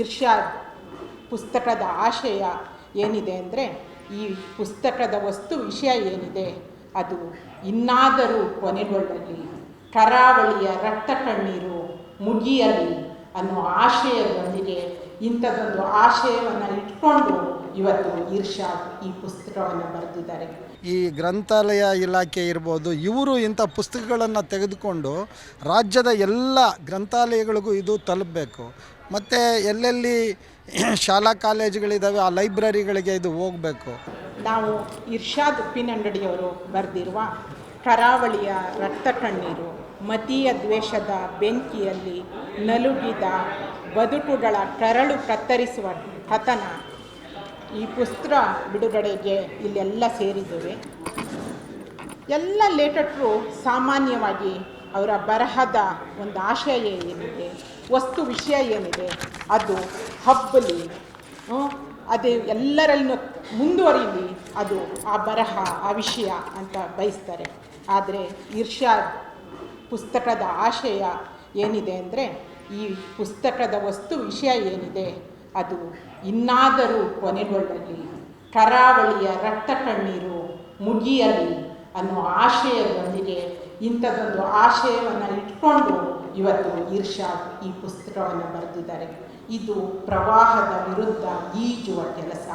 ಇರ್ಷಾದ್ ಪುಸ್ತಕದ ಆಶಯ ಏನಿದೆ ಅಂದರೆ, ಈ ಪುಸ್ತಕದ ವಸ್ತು ವಿಷಯ ಏನಿದೆ, ಅದು ಇನ್ನಾದರೂ ಕೊನೆಗೊಳ್ಳಲಿ. ಕರಾವಳಿಯ ರಕ್ತ ಕಣ್ಣೀರು ಮುಗಿಯಲಿ ಅನ್ನೋ ಆಶಯದೊಂದಿಗೆ ಇಂಥದ್ದೊಂದು ಆಶಯವನ್ನು ಇಟ್ಕೊಂಡು ಇವತ್ತು ಇರ್ಷಾದ್ ಈ ಪುಸ್ತಕವನ್ನು ಬರೆದಿದ್ದಾರೆ. ಈ ಗ್ರಂಥಾಲಯ ಇಲಾಖೆ ಇರ್ಬೋದು, ಇವರು ಇಂಥ ಪುಸ್ತಕಗಳನ್ನು ತೆಗೆದುಕೊಂಡು ರಾಜ್ಯದ ಎಲ್ಲ ಗ್ರಂಥಾಲಯಗಳಿಗೂ ಇದು ತಲುಪಬೇಕು. ಮತ್ತು ಎಲ್ಲೆಲ್ಲಿ ಶಾಲಾ ಕಾಲೇಜುಗಳಿದ್ದಾವೆ ಆ ಲೈಬ್ರರಿಗಳಿಗೆ ಇದು ಹೋಗಬೇಕು. ನಾವು ಇರ್ಷಾದ್ ಉಪ್ಪಿನಂಗಡಿಯವರು ಬರೆದಿರುವ ಕರಾವಳಿಯ ರಕ್ತ ಕಣ್ಣೀರು, ಮತೀಯ ದ್ವೇಷದ ಬೆಂಕಿಯಲ್ಲಿ ನಲುಗಿದ ಬದುಕುಗಳ ಕರಳು ಕತ್ತರಿಸುವ ಕಥನ ಈ ಪುಸ್ತಕ ಬಿಡುಗಡೆಗೆ ಇಲ್ಲೆಲ್ಲ ಸೇರಿದ್ದೇವೆ. ಎಲ್ಲ ಲೇಖಕರು ಸಾಮಾನ್ಯವಾಗಿ ಅವರ ಬರಹದ ಒಂದು ಆಶಯ ಏನಿದೆ? ವಸ್ತು ವಿಷಯ ಏನಿದೆ? ಅದು ಹಬ್ಬಲಿ ಅದೇ ಎಲ್ಲರಲ್ಲೂ ಮುಂದುವರಿಲಿ, ಅದು ಆ ಬರಹ, ಆ ವಿಷಯ ಅಂತ ಬಯಸ್ತಾರೆ. ಆದರೆ ಇರ್ಷಾದ್ ಪುಸ್ತಕದ ಆಶಯ ಏನಿದೆ ಅಂದರೆ, ಈ ಪುಸ್ತಕದ ವಸ್ತು ವಿಷಯ ಏನಿದೆ, ಅದು ಇನ್ನಾದರೂ ಕೊನೆಗೊಳ್ಳಲಿ, ಕರಾವಳಿಯ ರಕ್ತ ಕಣ್ಣೀರು ಮುಗಿಯಲಿ ಅನ್ನೋ ಆಶಯದೊಂದಿಗೆ ಇಂಥದ್ದೊಂದು ಆಶಯವನ್ನು ಇಟ್ಕೊಂಡು ಇವತ್ತು ಇರ್ಷಾದ್ ಈ ಪುಸ್ತಕವನ್ನು ಬರೆದಿದ್ದಾರೆ. ಇದು ಪ್ರವಾಹದ ವಿರುದ್ಧ ಈಜುವ ಕೆಲಸ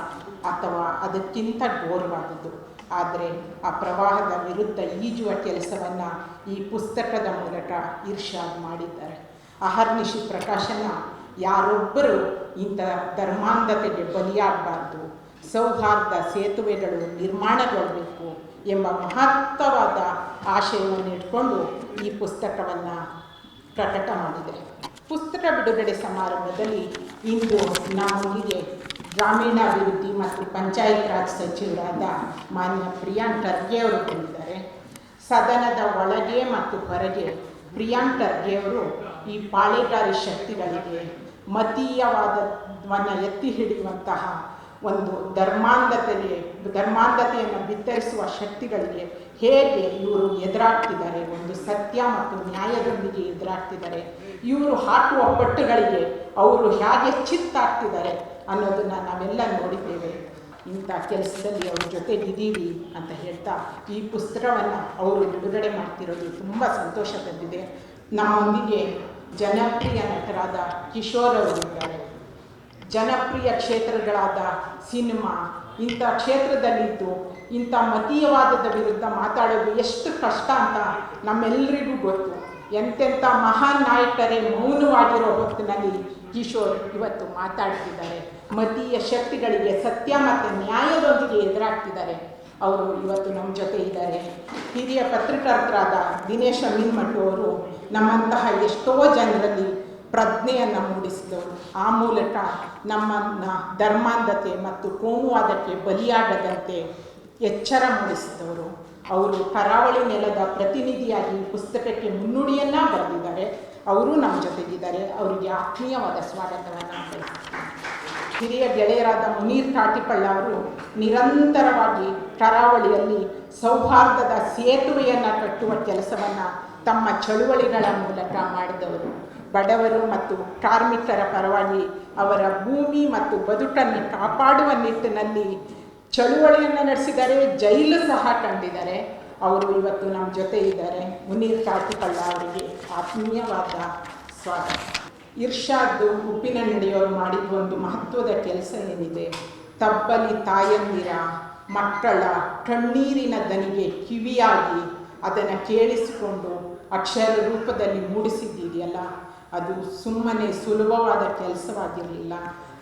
ಅಥವಾ ಅದಕ್ಕಿಂತ ಘೋರವಾದದ್ದು. ಆದರೆ ಆ ಪ್ರವಾಹದ ವಿರುದ್ಧ ಈಜುವ ಕೆಲಸವನ್ನು ಈ ಪುಸ್ತಕದ ಮೂಲಕ ಇರ್ಷಾದ್ ಮಾಡಿದ್ದಾರೆ. ಅಹರ್ನಿಶಿ ಪ್ರಕಾಶನ ಯಾರೊಬ್ಬರು ಇಂಥ ಧರ್ಮಾಂಧತೆಗೆ ಬಲಿಯಾಗಬಾರ್ದು. ಸೌಹಾರ್ದ ಸೇತುವೆಗಳು ನಿರ್ಮಾಣಗೊಳ್ಳಬೇಕು ಎಂಬ ಮಹತ್ತವಾದ ಆಶಯವನ್ನು ಇಟ್ಕೊಂಡು ಈ ಪುಸ್ತಕವನ್ನು ಪ್ರಕಟ ಮಾಡಿದೆ. ಪುಸ್ತಕ ಬಿಡುಗಡೆ ಸಮಾರಂಭದಲ್ಲಿ ಇಂದು ನಮ್ಮೊಂದಿಗೆ ಗ್ರಾಮೀಣಾಭಿವೃದ್ಧಿ ಮತ್ತು ಪಂಚಾಯತ್ ರಾಜ್ ಸಚಿವರಾದ ಮಾನ್ಯ ಪ್ರಿಯಾಂಕ್ ಖರ್ಗೆ ಅವರು ಬಂದಿದ್ದಾರೆ ಸದನದ ಒಳಗೆ ಮತ್ತು ಹೊರಗೆ ಪ್ರಿಯಾಂಕ್ ಖರ್ಗೆ ಅವರು ಈ ಪಾಳೆಗಾರಿ ಶಕ್ತಿಗಳಿಗೆ ಮತೀಯವಾದವನ್ನು ಎತ್ತಿ ಹಿಡಿಯುವಂತಹ ಒಂದು ಧರ್ಮಾಂಧತೆಗೆ ಧರ್ಮಾಂಧತೆಯನ್ನು ಬಿತ್ತರಿಸುವ ಶಕ್ತಿಗಳಿಗೆ ಹೇಗೆ ಇವರು ಎದುರಾಗ್ತಿದ್ದಾರೆ, ಒಂದು ಸತ್ಯ ಮತ್ತು ನ್ಯಾಯದೊಂದಿಗೆ ಎದುರಾಗ್ತಿದ್ದಾರೆ, ಇವರು ಹಾಕುವ ಪಟ್ಟುಗಳಿಗೆ ಅವರು ಹೇಗೆ ಚಿತ್ತಾಗ್ತಿದ್ದಾರೆ ಅನ್ನೋದನ್ನು ನಾವೆಲ್ಲ ನೋಡಿದ್ದೇವೆ. ಇಂಥ ಕೆಲಸದಲ್ಲಿ ಅವ್ರ ಜೊತೆಗಿದ್ದೀವಿ ಅಂತ ಹೇಳ್ತಾ ಈ ಪುಸ್ತಕವನ್ನು ಅವರು ಬಿಡುಗಡೆ ಮಾಡ್ತಿರೋದು ತುಂಬ ಸಂತೋಷ ತಂದಿದೆ ನಮ್ಮೊಂದಿಗೆ ಜನಪ್ರಿಯ ನಟರಾದ ಕಿಶೋರ್ ಅವರಿದ್ದಾರೆ ಜನಪ್ರಿಯ ಕ್ಷೇತ್ರಗಳಾದ ಸಿನಿಮಾ, ಇಂಥ ಕ್ಷೇತ್ರದಲ್ಲಿದ್ದು ಇಂಥ ಮತೀಯವಾದದ ವಿರುದ್ಧ ಮಾತಾಡೋದು ಎಷ್ಟು ಕಷ್ಟ ಅಂತ ನಮ್ಮೆಲ್ಲರಿಗೂ ಗೊತ್ತು. ಎಂತೆಂಥ ಮಹಾನ್ ನಾಯಕರೇ ಮೌನವಾಗಿರೋ ಹೊತ್ತಿನಲ್ಲಿ ಕಿಶೋರ್ ಇವತ್ತು ಮಾತಾಡ್ತಿದ್ದಾರೆ. ಮತೀಯ ಶಕ್ತಿಗಳಿಗೆ ಸತ್ಯ ಮತ್ತು ನ್ಯಾಯದೊಂದಿಗೆ ಎದುರಾಗ್ತಿದ್ದಾರೆ. ಅವರು ಇವತ್ತು ನಮ್ಮ ಜೊತೆ ಇದ್ದಾರೆ. ಹಿರಿಯ ಪತ್ರಕರ್ತರಾದ ದಿನೇಶ ಮೀನ್ಮಟ್ಟು ಅವರು ನಮ್ಮಂತಹ ಎಷ್ಟೋ ಜನರಲ್ಲಿ ಪ್ರಜ್ಞೆಯನ್ನು ಮೂಡಿಸಿತು. ಆ ಮೂಲಕ ನಮ್ಮನ್ನು ಧರ್ಮಾಂಧತೆ ಮತ್ತು ಕೋಮುವಾದಕ್ಕೆ ಬಲಿಯಾಗದಂತೆ ಎಚ್ಚರ ಮೂಡಿಸಿದವರು. ಅವರು ಕರಾವಳಿ ನೆಲದ ಪ್ರತಿನಿಧಿಯಾಗಿ ಪುಸ್ತಕಕ್ಕೆ ಮುನ್ನುಡಿಯನ್ನು ಬರೆದಿದ್ದಾರೆ. ಅವರು ನಮ್ಮ ಜೊತೆಗಿದ್ದಾರೆ. ಅವರಿಗೆ ಆತ್ಮೀಯವಾದ ಸ್ವಾಗತವನ್ನು ಹಿರಿಯ ಗೆಳೆಯರಾದ ಮುನೀರ್ ಕಾಟಿಪಳ್ಳ ಅವರು ನಿರಂತರವಾಗಿ ಕರಾವಳಿಯಲ್ಲಿ ಸೌಹಾರ್ದದ ಸೇತುವೆಯನ್ನು ಕಟ್ಟುವ ಕೆಲಸವನ್ನು ತಮ್ಮ ಚಳುವಳಿಗಳ ಮೂಲಕ ಮಾಡಿದವರು. ಬಡವರು ಮತ್ತು ಕಾರ್ಮಿಕರ ಪರವಾಗಿ ಅವರ ಭೂಮಿ ಮತ್ತು ಬದುಕನ್ನು ಕಾಪಾಡುವ ನಿಟ್ಟಿನಲ್ಲಿ ಚಳುವಳಿಯನ್ನು ನಡೆಸಿದ್ದಾರೆ ಜೈಲು ಸಹ ಕಂಡಿದ್ದಾರೆ ಅವರು ಇವತ್ತು ನಮ್ಮ ಜೊತೆ ಇದ್ದಾರೆ. ಮುನೀರ್ ಕಾರ್ತಿಕಲ್ಲ ಅವರಿಗೆ ಆತ್ಮೀಯವಾದ ಸ್ವಾಗತ. ಇರ್ಷಾದ್ದು ಉಪ್ಪಿನ ನಡೆಯೋರು ಮಾಡಿದ ಒಂದು ಮಹತ್ವದ ಕೆಲಸ ಏನಿದೆ? ತಬ್ಬಲಿ ತಾಯಂದಿರ ಮಕ್ಕಳ ಕಣ್ಣೀರಿನ ದನಿಗೆ ಕಿವಿಯಾಗಿ ಅದನ್ನು ಕೇಳಿಸಿಕೊಂಡು ಅಕ್ಷರ ರೂಪದಲ್ಲಿ ಮೂಡಿಸಿದ್ದೀರಿಯಲ್ಲ, ಅದು ಸುಮ್ಮನೆ ಸುಲಭವಾದ ಕೆಲಸವಾಗಿರಲಿಲ್ಲ.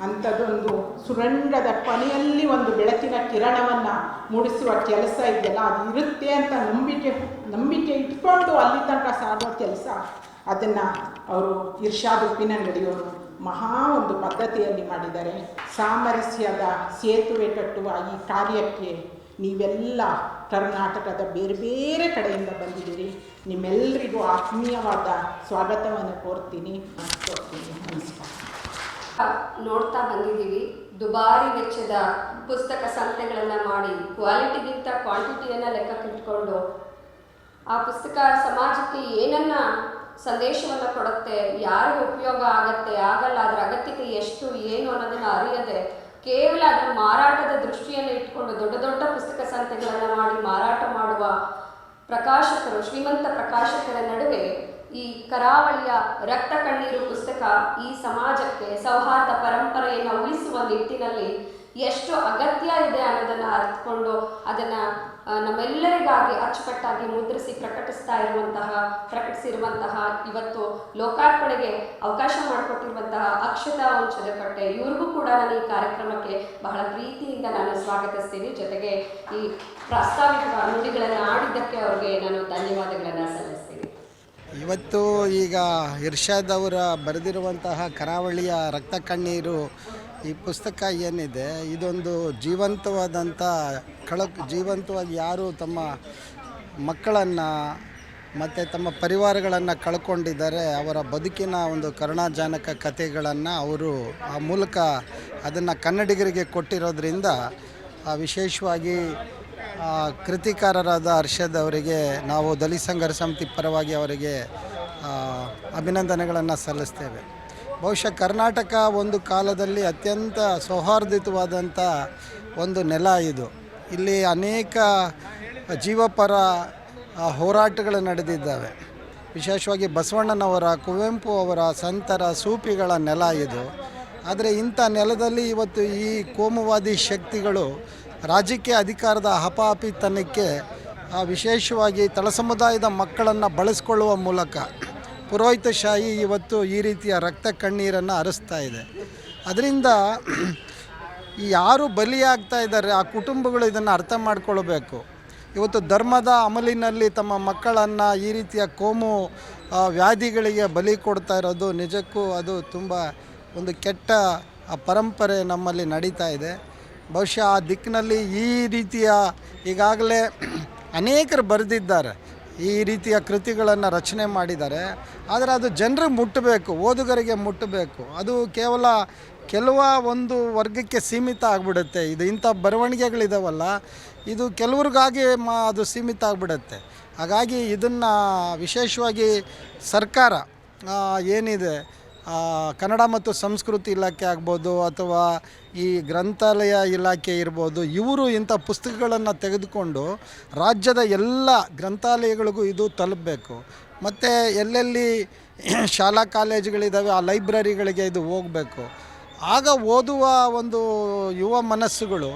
ಅಂಥದ್ದೊಂದು ಸುರಂಗದ ಕೊನೆಯಲ್ಲಿ ಒಂದು ಬೆಳಕಿನ ಕಿರಣವನ್ನು ಮೂಡಿಸುವ ಕೆಲಸ ಇದೆಯಲ್ಲ, ಅದು ಇರುತ್ತೆ ಅಂತ ನಂಬಿಕೆ ನಂಬಿಕೆ ಇಟ್ಕೊಂಡು ಅಲ್ಲಿ ತನಕ ಸಾಗೋ ಕೆಲಸ, ಅದನ್ನು ಅವರು ಇರ್ಷಾದ್ ನಡೆಯೋರು ಮಹಾ ಒಂದು ಪದ್ಧತಿಯಲ್ಲಿ ಮಾಡಿದ್ದಾರೆ. ಸಾಮರಸ್ಯದ ಸೇತುವೆ ಕಟ್ಟುವ ಈ ಕಾರ್ಯಕ್ಕೆ ನೀವೆಲ್ಲ ಕರ್ನಾಟಕದ ಬೇರೆ ಬೇರೆ ಕಡೆಯಿಂದ ಬಂದಿದ್ದೀರಿ. ನಿಮ್ಮೆಲ್ಲರಿಗೂ ಆತ್ಮೀಯವಾದ ಸ್ವಾಗತವನ್ನು ಕೋರ್ತೀನಿ. ನಮಸ್ಕಾರ. ನೋಡ್ತಾ ಬಂದಿದ್ದೀವಿ. ದುಬಾರಿ ವೆಚ್ಚದ ಪುಸ್ತಕ ಸಂತೆಗಳನ್ನು ಮಾಡಿ, ಕ್ವಾಲಿಟಿಗಿಂತ ಕ್ವಾಂಟಿಟಿಯನ್ನು ಲೆಕ್ಕಕ್ಕಿಟ್ಕೊಂಡು ಆ ಪುಸ್ತಕ ಸಮಾಜಕ್ಕೆ ಏನನ್ನ ಸಂದೇಶವನ್ನು ಕೊಡುತ್ತೆ, ಯಾರಿಗೆ ಉಪಯೋಗ ಆಗತ್ತೆ, ಆಗಲ್ಲ, ಅದರ ಅಗತ್ಯತೆ ಎಷ್ಟು, ಏನು ಅನ್ನೋದನ್ನು ಅರಿಯದೆ ಕೇವಲ ಮಾರಾಟದ ದೃಷ್ಟಿಯನ್ನು ಇಟ್ಕೊಂಡು ದೊಡ್ಡ ದೊಡ್ಡ ಪುಸ್ತಕ ಸಂತೆಗಳನ್ನು ಮಾಡಿ ಮಾರಾಟ ಮಾಡುವ ಪ್ರಕಾಶಕರು, ಶ್ರೀಮಂತ ಪ್ರಕಾಶಕರ ನಡುವೆ ಈ ಕರಾವಳಿಯ ರಕ್ತ ಕಣ್ಣೀರು ಪುಸ್ತಕ ಈ ಸಮಾಜಕ್ಕೆ ಸೌಹಾರ್ದ ಪರಂಪರೆಯನ್ನು ಉಳಿಸುವ ನಿಟ್ಟಿನಲ್ಲಿ ಎಷ್ಟು ಅಗತ್ಯ ಇದೆ ಅನ್ನೋದನ್ನು ಅರ್ಥಕೊಂಡು ಅದನ್ನು ನಮ್ಮೆಲ್ಲರಿಗಾಗಿ ಅಚ್ಚುಕಟ್ಟಾಗಿ ಮುದ್ರಿಸಿ ಪ್ರಕಟಿಸ್ತಾ ಇರುವಂತಹ, ಪ್ರಕಟಿಸಿರುವಂತಹ ಇವತ್ತು ಲೋಕಾರ್ಪಣೆಗೆ ಅವಕಾಶ ಮಾಡಿಕೊಟ್ಟಿರುವಂತಹ ಅಕ್ಷತಾ ವಂಶದಕಟ್ಟೆ ಇವ್ರಿಗೂ ಕೂಡ ನಾನು ಈ ಕಾರ್ಯಕ್ರಮಕ್ಕೆ ಬಹಳ ಪ್ರೀತಿಯಿಂದ ನಾನು ಸ್ವಾಗತಿಸ್ತೀನಿ. ಜೊತೆಗೆ ಈ ಪ್ರಾಸ್ತಾವಿಕ ನುಡಿಗಳನ್ನು ಆಡಿದ್ದಕ್ಕೆ ಅವ್ರಿಗೆ ನಾನು ಧನ್ಯವಾದಗಳನ್ನು ಸಲ್ಲಿಸ್ತೀನಿ. ಇವತ್ತು ಈಗ ಇರ್ಷಾದ್ ಅವರ ಬರೆದಿರುವಂತಹ ಕರಾವಳಿಯ ರಕ್ತ ಕಣ್ಣೀರು ಈ ಪುಸ್ತಕ ಏನಿದೆ, ಇದೊಂದು ಜೀವಂತವಾದಂಥ ಕಳಕ್, ಜೀವಂತವಾಗಿ ಯಾರು ತಮ್ಮ ಮಕ್ಕಳನ್ನು ಮತ್ತು ತಮ್ಮ ಪರಿವಾರಗಳನ್ನು ಕಳ್ಕೊಂಡಿದ್ದಾರೆ, ಅವರ ಬದುಕಿನ ಒಂದು ಕರುಣಾಜನಕ ಕಥೆಗಳನ್ನು ಅವರು ಆ ಮೂಲಕ ಅದನ್ನು ಕನ್ನಡಿಗರಿಗೆ ಕೊಟ್ಟಿರೋದ್ರಿಂದ ವಿಶೇಷವಾಗಿ ಕೃತಿಕಾರರಾದ ಹರ್ಷದ್ ಅವರಿಗೆ, ನಾವು ದಲಿತ ಸಂಘರ್ಷ ಸಮಿತಿ ಪರವಾಗಿ ಅವರಿಗೆ ಅಭಿನಂದನೆಗಳನ್ನು ಸಲ್ಲಿಸ್ತೇವೆ. ಬಹುಶಃ ಕರ್ನಾಟಕ ಒಂದು ಕಾಲದಲ್ಲಿ ಅತ್ಯಂತ ಸೌಹಾರ್ದಿತವಾದಂಥ ಒಂದು ನೆಲ ಇದು. ಇಲ್ಲಿ ಅನೇಕ ಜೀವಪರ ಹೋರಾಟಗಳು ನಡೆದಿದ್ದಾವೆ. ವಿಶೇಷವಾಗಿ ಬಸವಣ್ಣನವರ, ಕುವೆಂಪು ಅವರ, ಸಂತರ, ಸೂಪಿಗಳ ನೆಲ ಇದು. ಆದರೆ ಇಂಥ ನೆಲದಲ್ಲಿ ಇವತ್ತು ಈ ಕೋಮುವಾದಿ ಶಕ್ತಿಗಳು ರಾಜಕೀಯ ಅಧಿಕಾರದ ಹಪಾಪಿತನಕ್ಕೆ ವಿಶೇಷವಾಗಿ ತಳ ಸಮುದಾಯದ ಮಕ್ಕಳನ್ನು ಬಳಸ್ಕೊಳ್ಳುವ ಮೂಲಕ ಪುರೋಹಿತಶಾಹಿ ಇವತ್ತು ಈ ರೀತಿಯ ರಕ್ತ ಕಣ್ಣೀರನ್ನು ಹರಿಸ್ತಾ ಇದೆ. ಅದರಿಂದ ಯಾರು ಬಲಿಯಾಗ್ತಾ ಇದ್ದಾರೆ, ಆ ಕುಟುಂಬಗಳು ಇದನ್ನು ಅರ್ಥ ಮಾಡ್ಕೊಳ್ಬೇಕು. ಇವತ್ತು ಧರ್ಮದ ಅಮಲಿನಲ್ಲಿ ತಮ್ಮ ಮಕ್ಕಳನ್ನು ಈ ರೀತಿಯ ಕೋಮು ವ್ಯಾಧಿಗಳಿಗೆ ಬಲಿ ಕೊಡ್ತಾ ಇರೋದು ನಿಜಕ್ಕೂ ಅದು ತುಂಬ ಒಂದು ಕೆಟ್ಟ, ಆ, ಪರಂಪರೆ ನಮ್ಮಲ್ಲಿ ನಡೀತಾ ಇದೆ. ಬಹುಶಃ ಆ ದಿಕ್ಕಿನಲ್ಲಿ ಈ ರೀತಿಯ ಈಗಾಗಲೇ ಅನೇಕರು ಬರೆದಿದ್ದಾರೆ. ಈ ರೀತಿಯ ಕೃತಿಗಳನ್ನು ರಚನೆ ಮಾಡಿದ್ದಾರೆ. ಆದರೆ ಅದು ಜನರಿಗೆ ಮುಟ್ಟಬೇಕು ಓದುಗರಿಗೆ ಮುಟ್ಟಬೇಕು ಅದು ಕೇವಲ ಕೆಲವ ಒಂದು ವರ್ಗಕ್ಕೆ ಸೀಮಿತ ಆಗಿಬಿಡುತ್ತೆ. ಇದು ಇಂಥ ಬರವಣಿಗೆಗಳಿದಾವಲ್ಲ, ಇದು ಕೆಲವ್ರಿಗಾಗಿ ಮಾ ಅದು ಸೀಮಿತ ಆಗಿಬಿಡುತ್ತೆ. ಹಾಗಾಗಿ ಇದನ್ನು ವಿಶೇಷವಾಗಿ ಸರ್ಕಾರ ಏನಿದೆ ಕನ್ನಡ ಮತ್ತು ಸಂಸ್ಕೃತಿ ಇಲಾಖೆ ಆಗ್ಬೋದು ಅಥವಾ ಈ ಗ್ರಂಥಾಲಯ ಇಲಾಖೆ ಇರ್ಬೋದು, ಇವರು ಇಂಥ ಪುಸ್ತಕಗಳನ್ನು ತೆಗೆದುಕೊಂಡು ರಾಜ್ಯದ ಎಲ್ಲ ಗ್ರಂಥಾಲಯಗಳಿಗೂ ಇದು ತಲುಪಬೇಕು. ಮತ್ತು ಎಲ್ಲೆಲ್ಲಿ ಶಾಲಾ ಕಾಲೇಜುಗಳಿದ್ದಾವೆ ಆ ಲೈಬ್ರರಿಗಳಿಗೆ ಇದು ಹೋಗಬೇಕು. ಆಗ ಓದುವ ಒಂದು ಯುವ ಮನಸ್ಸುಗಳು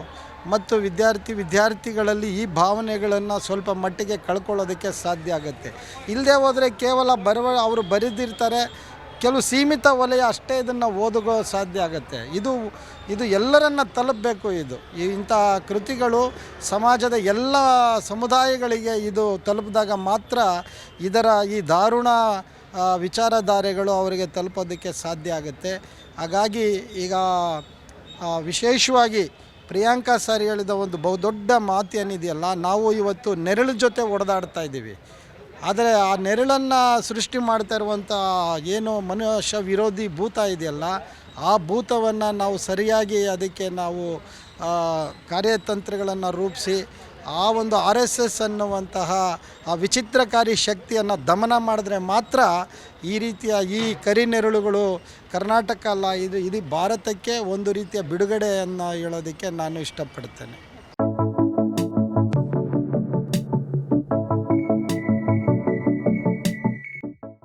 ಮತ್ತು ವಿದ್ಯಾರ್ಥಿ ವಿದ್ಯಾರ್ಥಿಗಳಲ್ಲಿ ಈ ಭಾವನೆಗಳನ್ನು ಸ್ವಲ್ಪ ಮಟ್ಟಿಗೆ ಕಳ್ಕೊಳ್ಳೋದಕ್ಕೆ ಸಾಧ್ಯ ಆಗುತ್ತೆ. ಇಲ್ಲದೆ ಹೋದರೆ ಕೇವಲ ಬರವ, ಅವರು ಬರೆದಿರ್ತಾರೆ ಕೆಲವು ಸೀಮಿತ ವಲಯ ಅಷ್ಟೇ ಇದನ್ನು ಓದುಗೋ ಸಾಧ್ಯ ಆಗುತ್ತೆ. ಇದು ಇದು ಎಲ್ಲರನ್ನ ತಲುಪಬೇಕು ಇದು. ಇಂಥ ಕೃತಿಗಳು ಸಮಾಜದ ಎಲ್ಲ ಸಮುದಾಯಗಳಿಗೆ ಇದು ತಲುಪಿದಾಗ ಮಾತ್ರ ಇದರ ಈ ದಾರುಣ ವಿಚಾರಧಾರೆಗಳು ಅವರಿಗೆ ತಲುಪೋದಕ್ಕೆ ಸಾಧ್ಯ ಆಗುತ್ತೆ. ಹಾಗಾಗಿ ಈಗ ವಿಶೇಷವಾಗಿ ಪ್ರಿಯಾಂಕಾ ಸರ್ ಹೇಳಿದ ಒಂದು ಬಹುದೊಡ್ಡ ಮಾತು ಏನಿದೆಯಲ್ಲ ನಾವು ಇವತ್ತು ನೆರಳು ಜೊತೆ ಒಡೆದಾಡ್ತಾ ಇದ್ದೀವಿ. ಆದರೆ ಆ ನೆರಳನ್ನು ಸೃಷ್ಟಿ ಮಾಡ್ತಾ ಇರುವಂಥ ಏನು ಮನುಷ್ಯ ವಿರೋಧಿ ಭೂತ ಇದೆಯಲ್ಲ, ಆ ಭೂತವನ್ನು ನಾವು ಸರಿಯಾಗಿ ಅದಕ್ಕೆ ನಾವು ಕಾರ್ಯತಂತ್ರಗಳನ್ನು ರೂಪಿಸಿ, ಆ ಒಂದು ಆರ್ ಎಸ್ ಎಸ್ ಅನ್ನುವಂತಹ ಆ ವಿಚಿತ್ರಕಾರಿ ಶಕ್ತಿಯನ್ನು ದಮನ ಮಾಡಿದ್ರೆ ಮಾತ್ರ ಈ ರೀತಿಯ ಈ ಕರಿನೆರಳುಗಳು ಕರ್ನಾಟಕ ಅಲ್ಲ, ಇದು ಇಡೀ ಭಾರತಕ್ಕೆ ಒಂದು ರೀತಿಯ ಬಿಡುಗಡೆಯನ್ನು ಹೇಳೋದಕ್ಕೆ ನಾನು ಇಷ್ಟಪಡ್ತೇನೆ.